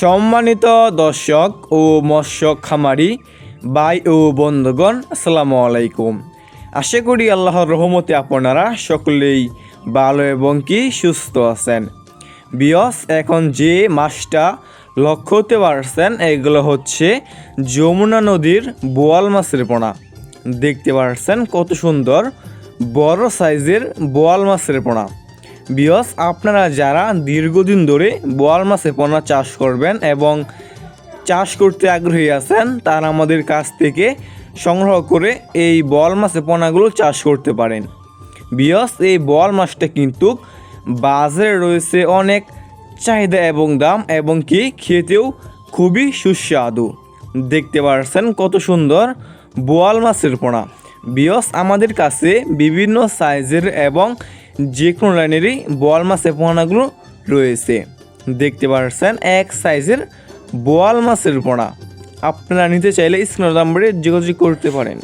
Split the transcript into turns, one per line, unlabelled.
সম্মানিত দর্শক ও মৎস্য খামারি, ভাই ও বন্ধুগণ, আসসালামু আলাইকুম। আশা করি আল্লাহর রহমতে আপনারা সকলেই ভালো এবং কি সুস্থ আছেন। বিয়স, এখন যে মাছটা লক্ষ্য হতে পারছেন, এগুলো হচ্ছে যমুনা নদীর বোয়াল মাছের পোনা। দেখতে পারছেন কত সুন্দর, বড় সাইজের বোয়াল মাছের পোনা। বিয়স, আপনারা যারা দীর্ঘদিন ধরে বোয়াল মাছে পোনা চাষ করবেন এবং চাষ করতে আগ্রহী আছেন, তারা আমাদের কাছ থেকে সংগ্রহ করে এই বোয়াল মাছে পোনাগুলো চাষ করতে পারেন। বিয়স, এই বোয়াল মাছটা কিন্তু বাজারে রয়েছে অনেক চাহিদা এবং দাম এবং কি খেতেও খুবই সুস্বাদু। দেখতে পারছেন কত সুন্দর বোয়াল মাছের পোনা। বিয়স, আমাদের কাছে বিভিন্ন সাইজের এবং যে কোনো লাইনেরই বোয়াল মাছের পোনাগুলো রয়েছে। দেখতে পাচ্ছেন এক সাইজের বোয়াল মাছের পোনা। আপনারা নিতে চাইলে স্ক্রিনের নাম্বারে যোগাযোগ করতে পারেন।